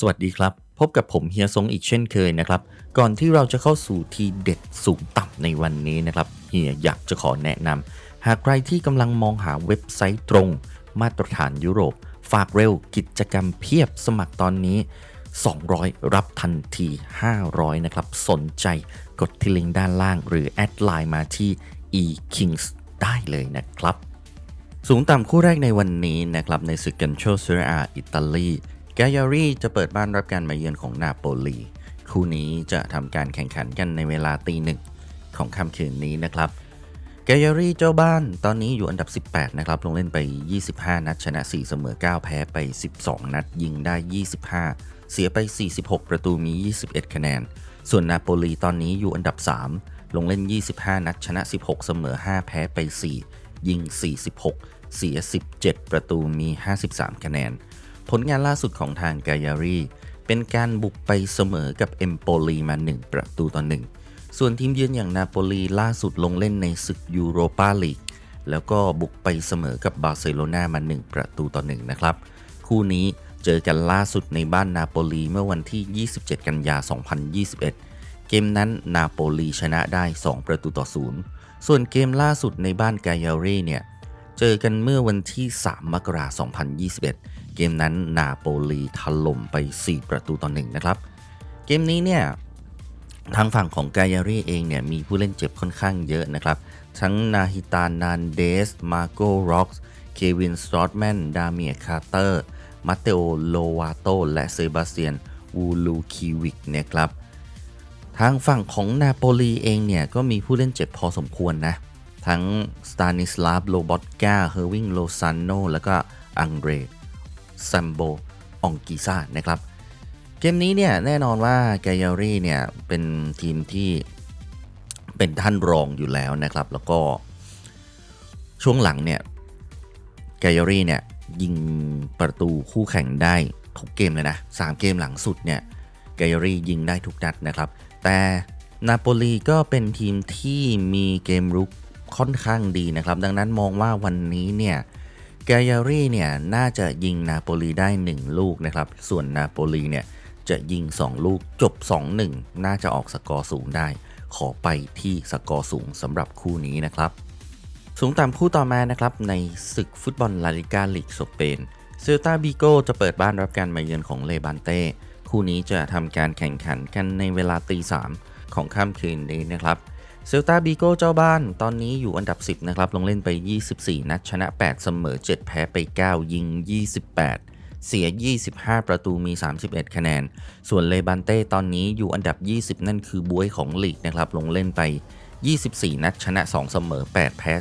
สวัสดีครับ พบกับผมเฮียซงอีกเช่นเคยนะครับ ก่อนที่เราจะเข้าสู่ทีเด็ดสูงต่ำในวันนี้นะครับเฮียอยากจะขอแนะนำหากใครที่กำลังมองหาเว็บไซต์ตรง มาตรฐานยุโรป ฝากเร็วกิจกรรมเพียบสมัครตอนนี้ 200 รับทันที 500 นะครับ สนใจกดที่ลิงก์ด้านล่าง หรือแอดไลน์มาที่ e-kings ได้เลยนะครับ สูงต่ำคู่แรกในวันนี้นะครับในศึกกันโชเซเรียอิตาลี แกยารีจะเปิดบ้านรับการมาเยือนของนาโปลี คู่นี้จะทำการแข่งขันกันในเวลาตีหนึ่งของค่ำคืนนี้นะครับแกยารีเจ้าบ้านตอนนี้อยู่อันดับ 18 นะครับ ลงเล่นไป 25 นัด ชนะ 4 เสมอ 9 แพ้ไป 12 นัด ยิงได้ 25 เสียไป 46 ประตูมี 21 คะแนน ส่วนนาโปลีตอนนี้อยู่อันดับ 3 ลงเล่น 25 นัด ชนะ 16 เสมอ 5 แพ้ไป 4 ยิง 46 เสีย 17 ประตูมี 53 คะแนน ผลงานล่าสุดของทางกายารีเป็นการบุกไปเสมอกับเอมโปลีมา 1 ประตูต่อ1ส่วนทีมเยือนอย่างนาโปลีล่าสุดลงเล่นในศึกยูโรปาลีกแล้วก็บุกไปเสมอกับบาร์เซโลนามา 1 ประตูต่อ1นะครับ คู่นี้เจอกันล่าสุดในบ้านนาโปลีเมื่อวันที่ 27 กันยา 2021 เกมนั้นนาโปลีชนะได้ 2 ประตูต่อ 0 ส่วนเกมล่าสุดในบ้านกายารีเนี่ย เจอกันเมื่อวันที่ 3 มกราคม 2021 เกมนั้นนาโปลีถล่มไป 4 ประตูต่อ1นะครับ เกมนี้เนี่ยทางฝั่งของกายารีเองเนี่ยมีผู้เล่นเจ็บค่อนข้างเยอะนะครับ ทั้งนาฮิตานานเดส มาโกร็อกส์ เควินสตรอตแมน ดาเมียคาร์เตอร์ มาเตโอ โลวาโต และเซบาสเตียน วูลูคิวิกนะครับ ทางฝั่งของนาโปลีเองเนี่ยก็มีผู้เล่นเจ็บพอสมควรนะ ทั้งสตานิสลาฟโลบอตกาเฮอร์วิงโลซานโนแล้วก็อังเดรซัมโบองกิซานะครับ เกมนี้เนี่ยแน่นอนว่าแกยารี่เนี่ย เป็นทีมที่เป็นท่านรองอยู่แล้วนะครับ แล้วก็ช่วงหลังเนี่ยแกยารี่เนี่ย ยิงประตูคู่แข่งได้ทุกเกมเลยนะ 3 เกมหลังสุดเนี่ยแกยารี่ยิงได้ทุกนัดนะครับ แต่นาโปลีก็เป็นทีมที่มีเกมรุก ค่อนข้างดีนะครับ ดังนั้นมองว่าวันนี้เนี่ยแกยารีเนี่ยน่าจะยิงนาโปลีได้ 1 ลูกนะครับ ส่วนนาโปลีเนี่ยจะยิง 2 ลูกจบ 2-1 น่าจะออกสกอร์สูงได้ ขอไปที่สกอร์สูงสำหรับคู่นี้นะครับ สูงต่ำคู่ต่อมานะครับ ในศึกฟุตบอลลาลิกาลีกสเปนเซลตาบิโกจะเปิดบ้านรับการมาเยือนของเลบานเต้คู่นี้จะทำการแข่งขันกันในเวลาตีสามของค่ำคืนนี้นะครับ เซลตาบิโก้เจ้าบ้านตอนนี้อยู่อันดับ 10 นะครับ ลงเล่นไป 24 นัด ชนะ 8 เสมอ 7 แพ้ไป 9 ยิง 28 เสีย 25 ประตูมี 31 คะแนน ส่วนเลบันเต้ตอนนี้อยู่อันดับ 20 นั่นคือบวยของลีกนะครับ ลงเล่นไป 24 นัด ชนะ 2 เสมอ 8 แพ้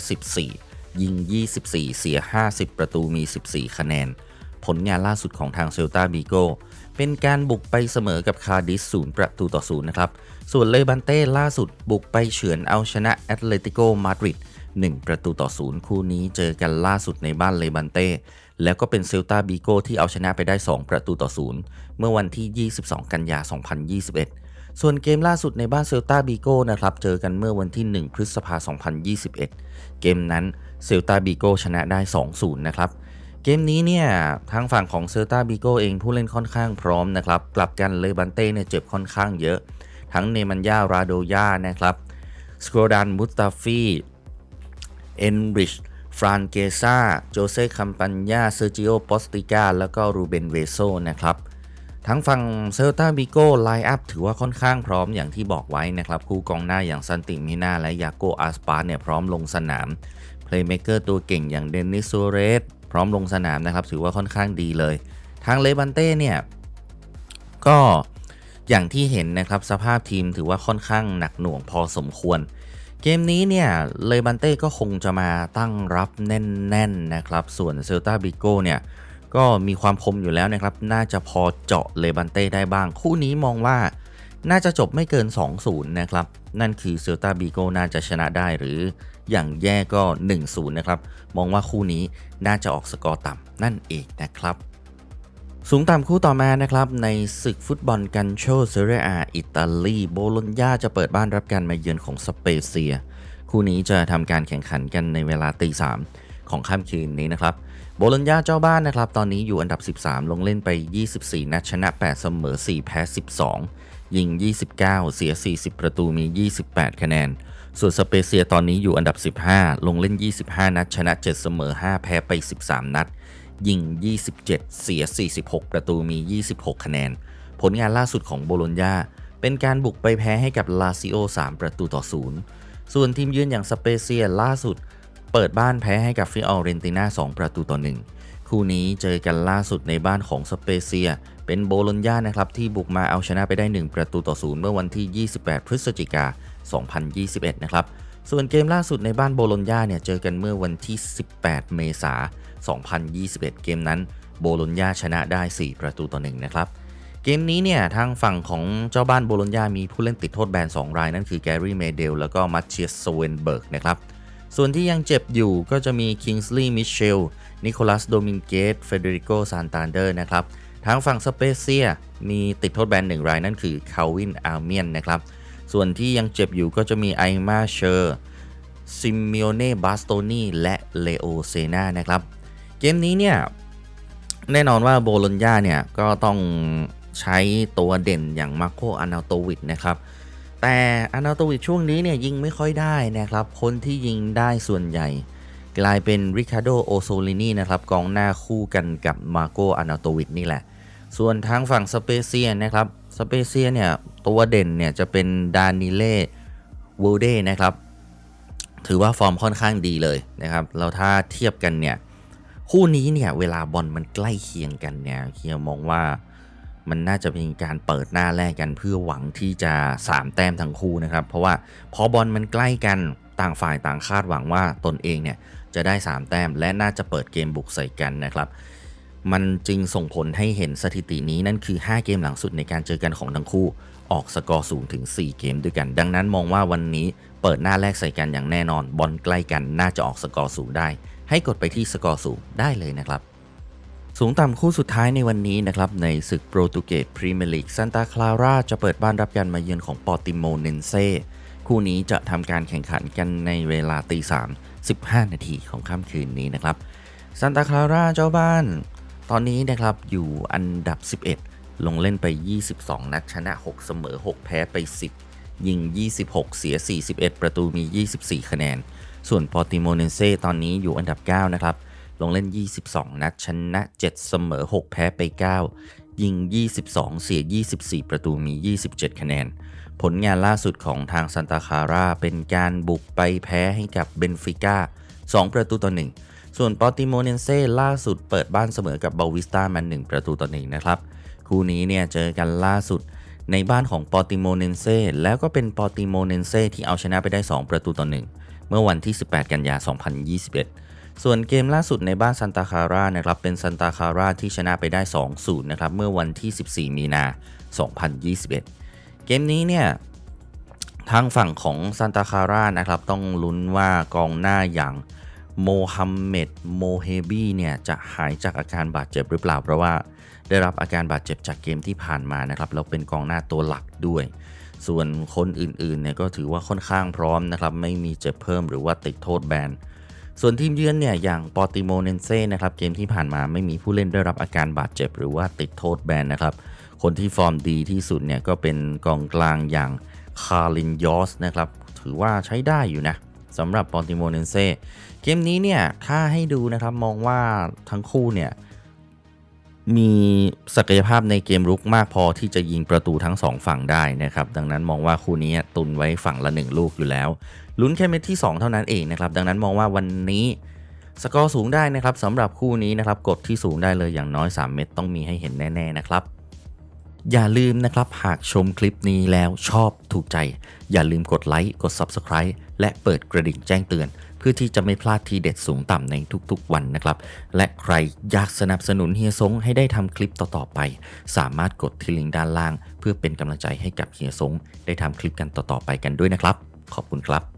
14 ยิง 24 เสีย 50 ประตูมี 14 คะแนน ผลงานล่าสุดของทางเซลตาบิโกเป็นการบุกไปเสมอกับคาดิส0ประตูต่อ0นะครับ ส่วนเลบันเต้ล่าสุดบุกไปเฉือนเอาชนะแอตเลติโกมาดริด1 ประตูต่อ0คู่นี้เจอกันล่าสุดในบ้านเลบันเต้ แล้วก็เป็นเซลตาบิโกที่เอาชนะไปได้ 2 ประตูต่อ0เมื่อวันที่ 22 กันยา 2021 ส่วนเกมล่าสุดในบ้านเซลตาบิโกนะครับ เจอกันเมื่อวันที่ 1 พฤษภาคม2021 เกมนั้นเซลตาบิโกชนะได้ 2-0 นะครับ เกมนี้เนี่ยทางฝั่งของเซลตาบิโกเองผู้เล่นค่อนข้างพร้อมนะครับ กลับกันเลบันเต้เนี่ยเจ็บค่อนข้างเยอะ ทั้งเนมันยาราโดยานะครับสโครดันมุสตาฟีเอนริชฟรานเกซาโจเซ่คัมปัญญาเซอร์จิโอปอสติกาแล้วก็รูเบนเวโซนะครับทั้งฝั่งเซลตาบิโกไลน์อัพถือว่าค่อนข้างพร้อมอย่างที่บอกไว้นะครับ คู่กองหน้าอย่างซันติมินาและยาโกอาสปาเนี่ยพร้อมลงสนาม เพลย์เมเกอร์ตัวเก่งอย่างเดนิสโซเรส พร้อมลงสนามนะครับ ถือว่าค่อนข้างดีเลย ทางเลบันเต้เนี่ยก็อย่างที่เห็นนะครับสภาพทีมถือว่าค่อนข้างหนักหน่วงพอสมควร เกมนี้เนี่ยเลบันเต้ก็คงจะมาตั้งรับแน่นๆนะครับ ส่วนเซลตาบิโกเนี่ยก็มีความคมอยู่แล้วนะครับ น่าจะพอเจาะเลบันเต้ได้บ้าง คู่นี้มองว่า น่าจะจบไม่เกิน 2-0 นะครับ นั่นคือเซลตาบิโกน่าจะชนะได้หรืออย่างแย่ก็ 1-0 นะครับ มองว่าคู่นี้น่าจะออกสกอร์ต่ำนั่นเองนะครับ สูงต่ำคู่ต่อมานะครับ ในศึกฟุตบอลกันโชเซเรียอาอิตาลีโบโลญญาจะเปิดบ้านรับการมาเยือนของสเปเซีย คู่นี้จะทำการแข่งขันกันในเวลาตีสามของค่ำคืนนี้นะครับโบโลญญาเจ้าบ้านนะครับ ตอนนี้อยู่อันดับ 13 ลงเล่นไป 24 นัดชนะ 8 เสมอ 4 แพ้ 12 ยิง 29 เสีย 40 ประตูมี 28 คะแนน ส่วนสเปเซียตอนนี้อยู่อันดับ 15 ลงเล่น 25 นัด ชนะ 7 เสมอ 5 แพ้ไป 13 นัด ยิง 27 เสีย 46 ประตูมี 26 คะแนน ผลงานล่าสุดของโบโลญญาเป็นการบุกไปแพ้ให้กับลาซิโอ 3 ประตูต่อ 0 ส่วนทีมเยือนอย่างสเปเซียล่าสุด เปิดบ้านแพ้ให้กับฟิออเรนติน่า 2 ประตูต่อ 1 คู่นี้เจอกันล่าสุดในบ้านของสเปเซีย เป็นโบโลญญานะครับที่บุกมาเอาชนะไปได้ 1 ประตูต่อ0เมื่อวันที่ 28 พฤศจิกา 2021 นะครับ ส่วนเกมล่าสุดในบ้านโบโลญญาเนี่ยเจอกันเมื่อวันที่ 18 เมษายน 2021 เกมนั้นโบโลญญาชนะได้ 4 ประตูต่อ1นะครับเกมนี้เนี่ยทางฝั่งของเจ้าบ้านโบโลญญามีผู้เล่นติดโทษแบน 2 รายนั่นคือแกรี่เมเดลแล้วก็มัตเชียสโซเวนเบิร์กนะครับส่วนที่ยังเจ็บอยู่ก็จะมีคิงส์ลีย์มิเชลนิโคลัสโดมิงเกสเฟเดริโกซานตานเดอร์นะครับ ทางฝั่งสเปเซียมีติดโทษแบน1รายนั่นคือคาวินอาร์เมียนนะครับ ส่วนที่ยังเจ็บอยู่ก็จะมีไอมาเชอร์ซิม i โอเน่บาสโตนีและเลโอเซนานะครับ เกมนี้เนี่ย แน่นอนว่าโบโลญญาเนี่ย ก็ต้องใช้ตัวเด่นอย่างมาโคอานาโตวิดนะครับ แต่อานาโตวิดช่วงนี้เนี่ยยิงไม่ค่อยได้นะครับ คนที่ยิงได้ส่วนใหญ่ กลายเป็นริคาโดโอโซลินีนะครับกองหน้าคู่กันกับมาโกอานาโตวิดนี่แหละ ส่วนทางฝั่งสเปเซียนะครับสเปเซียเนี่ยตัวเด่นเนี่ยจะเป็นดานิเล่วูเดนะครับ ถือว่าฟอร์มค่อนข้างดีเลยนะครับแล้วถ้าเทียบกันเนี่ยคู่นี้เนี่ยเวลาบอลมันใกล้เคียงกันเนี่ยเฮียมองว่ามันน่าจะเป็นการเปิดหน้าแรกกันเพื่อหวังที่จะ 3 แต้มทั้งคู่นะครับ เพราะว่าพอบอลมันใกล้กันต่างฝ่ายต่างคาดหวังว่าตนเองเนี่ย จะได้ 3 แต้ม และน่าจะเปิดเกมบุกใส่กันนะครับ มันจึงส่งผลให้เห็นสถิตินี้นั่นคือ 5 เกมหลังสุดในการเจอกันของทั้งคู่ ออกสกอร์สูงถึง 4 เกมด้วยกัน ดังนั้นมองว่าวันนี้เปิดหน้าแรกใส่กันอย่างแน่นอน บอลใกล้กันน่าจะออกสกอร์สูงได้ ให้กดไปที่สกอร์สูงได้เลยนะครับสูงต่ำคู่สุดท้ายในวันนี้นะครับ ในศึกโปรตุเกสพรีเมียร์ลีกซันตาคลาร่าจะเปิดบ้านรับการมาเยือนของปอติโมเนนเซ่คู่นี้จะทำการแข่งขันกันในเวลาตีสาม 15 นาทีของค่ำคืนนี้นะครับซันตาคลาร่าเจ้าบ้าน ตอนนี้นะครับอยู่อันดับ 11 ลงเล่นไป 22 นัดชนะ 6 เสมอ 6 แพ้ไป 10 ยิง 26 เสีย 41 ประตูมี 24 คะแนน ส่วนปอติโมเนเซตอนนี้อยู่อันดับ 9 นะครับ ลงเล่น 22 นัดชนะ 7 เสมอ 6 แพ้ไป 9 ยิง 22 เสีย 24 ประตูมี 27 คะแนน ผลงานล่าสุดของทางซันตาคาร่าเป็นการบุกไปแพ้ให้กับเบนฟิก้า2 ประตูต่อ 1 ส่วนปอติโมเนเซ่ล่าสุดเปิดบ้านเสมอกับบาวิสตามัน 1 ประตูต่อ 1 นะครับ คู่นี้เนี่ยเจอกันล่าสุดในบ้านของปอติโมเนเซ่แล้วก็เป็นปอติโมเนเซ่ที่เอาชนะไปได้ 2 ประตูต่อ 1 เมื่อวันที่ 18 กันยา 2021 ส่วนเกมล่าสุดในบ้านซันตาคาร่านะครับเป็นซันตาคาร่าที่ชนะไปได้ 2-0 นะครับเมื่อวันที่ 14 มีนา 2021 เกมนี้เนี่ยทางฝั่งของซันตาคาร่านะครับ ต้องลุ้นว่ากองหน้าอย่างโมฮัมเหม็ดโมเฮบีเนี่ยจะหายจากอาการบาดเจ็บหรือเปล่า เพราะว่าได้รับอาการบาดเจ็บจากเกมที่ผ่านมานะครับแล้วเป็นกองหน้าตัวหลักด้วย ส่วนคนอื่นๆเนี่ยก็ถือว่าค่อนข้างพร้อมนะครับ ไม่มีเจ็บเพิ่มหรือว่าติดโทษแบนส่วนทีมเยือนเนี่ยอย่างปอติโมเนเซ่นะครับเกมที่ผ่านมาไม่มีผู้เล่นได้รับอาการบาดเจ็บหรือว่าติดโทษแบนนะครับ คนที่ฟอร์มดีที่สุดเนี่ยก็เป็นกองกลางอย่างคารินยอสนะครับ ถือว่าใช้ได้อยู่นะสำหรับปอนติโมเนเซ่เกมนี้เนี่ย ถ้าให้ดูนะครับมองว่าทั้งคู่เนี่ย มีศักยภาพในเกมรุกมากพอที่จะยิงประตูทั้งสองฝั่งได้นะครับ ดังนั้นมองว่าคู่นี้ตุนไว้ฝั่งละหนึ่งลูกอยู่แล้วลุ้นแค่เม็ดที่ 2 เท่านั้นเองนะครับ ดังนั้นมองว่าวันนี้สกอร์สูงได้นะครับสำหรับคู่นี้นะครับกดที่สูงได้เลยอย่างน้อย 3 เม็ดต้องมีให้เห็นแน่ ๆ นะครับ อย่าลืมนะครับหากชมคลิปนี้แล้วชอบถูกใจ อย่าลืมกดไลค์กด Subscribe และเปิดกระดิ่งแจ้งเตือน เพื่อที่จะไม่พลาดทีเด็ดสูงต่ำในทุกๆวันนะครับ และใครอยากสนับสนุนเฮียซงให้ได้ทำคลิปต่อๆไป สามารถกดที่ลิงก์ด้านล่าง เพื่อเป็นกำลังใจให้กับเฮียซงได้ทำคลิปกันต่อๆไปกันด้วยนะครับ ขอบคุณครับ